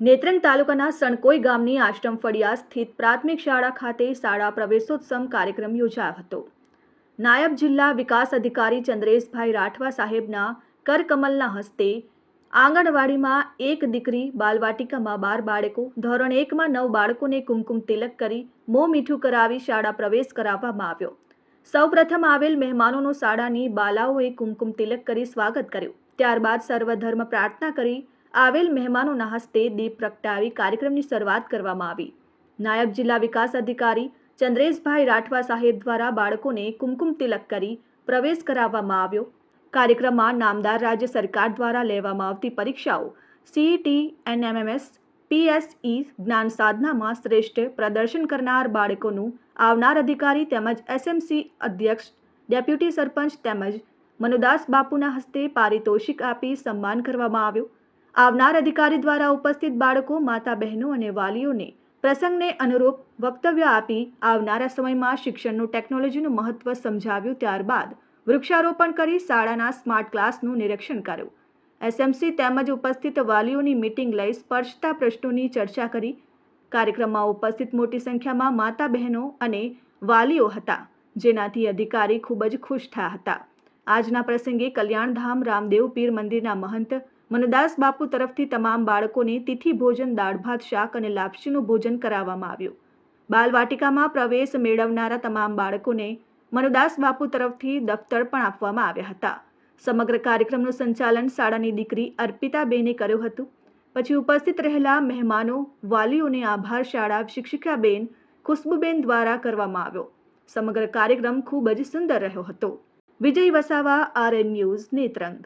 નેત્રંગ તાલુકાના સણકોઈ ગામની આશ્રમ ફળિયા સ્થિત પ્રાથમિક શાળા ખાતે શાળા પ્રવેશોત્સવ કાર્યક્રમ યોજાયો હતો. નાયબ જિલ્લા વિકાસ અધિકારી ચંદ્રેશભાઈ રાઠવા સાહેબના કરકમલના હસ્તે આંગણવાડીમાં એક દીકરી બાલવાટિકામાં બાર બાળકો, ધોરણ એકમાં નવ બાળકોને કુમકુમ તિલક કરી મોં મીઠું કરાવી શાળા પ્રવેશ કરાવવામાં આવ્યો. સૌપ્રથમ આવેલ મહેમાનોનું શાળાની બાલાઓએ કુમકુમ તિલક કરી સ્વાગત કર્યું. ત્યારબાદ સર્વધર્મ પ્રાર્થના કરી આવેલ મહેમાનોના હસ્તે દીપ પ્રગટાવી કાર્યક્રમની શરૂઆત કરવામાં આવી. નાયબ જિલ્લા વિકાસ અધિકારી ચંદ્રેશભાઈ રાઠવા સાહેબ દ્વારા બાળકોને કુમકુમ તિલક કરી પ્રવેશ કરાવવામાં આવ્યો. કાર્યક્રમમાં નામદાર રાજ્ય સરકાર દ્વારા લેવામાં આવતી પરીક્ષાઓ સીઈટી એનએમએમએસ પીએસઈ જ્ઞાન સાધનામાં શ્રેષ્ઠ પ્રદર્શન કરનાર બાળકોનું આવનાર અધિકારી તેમજ એસએમસી અધ્યક્ષ, ડેપ્યુટી સરપંચ તેમજ મનુદાસ બાપુના હસ્તે પારિતોષિક આપી સન્માન કરવામાં આવ્યું. આવનાર અધિકારી દ્વારા ઉપસ્થિત બાળકો માતા બહેનો અને વાલીઓને પ્રસંગને અનુરૂપ વક્તવ્ય આપી આવનારા સમયમાં શિક્ષણનું ટેકનોલોજીનું મહત્વ સમજાવ્યું ત્યારબાદ વૃક્ષારોપણ કરી શાળાના સ્માર્ટ ક્લાસનું નિરીક્ષણ કર્યું. એસએમસી તેમજ ઉપસ્થિત વાલીઓની મીટિંગ લઈ સ્પર્શતા પ્રશ્નોની ચર્ચા કરી. કાર્યક્રમમાં ઉપસ્થિત મોટી સંખ્યામાં માતા બહેનો અને વાલીઓ હતા, જેનાથી અધિકારી ખૂબ જ ખુશ થયા હતા. આજના પ્રસંગે કલ્યાણધામ રામદેવ પીર મંદિરના મહંત મનદાસ બાપુ તરફથી તમામ બાળકોને તિથિ ભોજન, દાળ ભાત, શાક અને લાપસીનું ભોજન કરાવવામાં આવ્યું. બાલવાટિકામાં પ્રવેશ મેળવનારા તમામ બાળકોને મનુદાસ બાપુ તરફથી દફતર પણ આપવામાં આવ્યા હતા. સમગ્ર કાર્યક્રમનું સંચાલન શાળાની દીકરી અર્પિતાબેને કર્યું હતું. પછી ઉપસ્થિત રહેલા મહેમાનો, વાલીઓને આભાર શાળા શિક્ષિકાબેન ખુશ્બુબેન દ્વારા કરવામાં આવ્યો. સમગ્ર કાર્યક્રમ ખૂબ જ સુંદર રહ્યો હતો. Vijay Vasava, RN news, Netrang.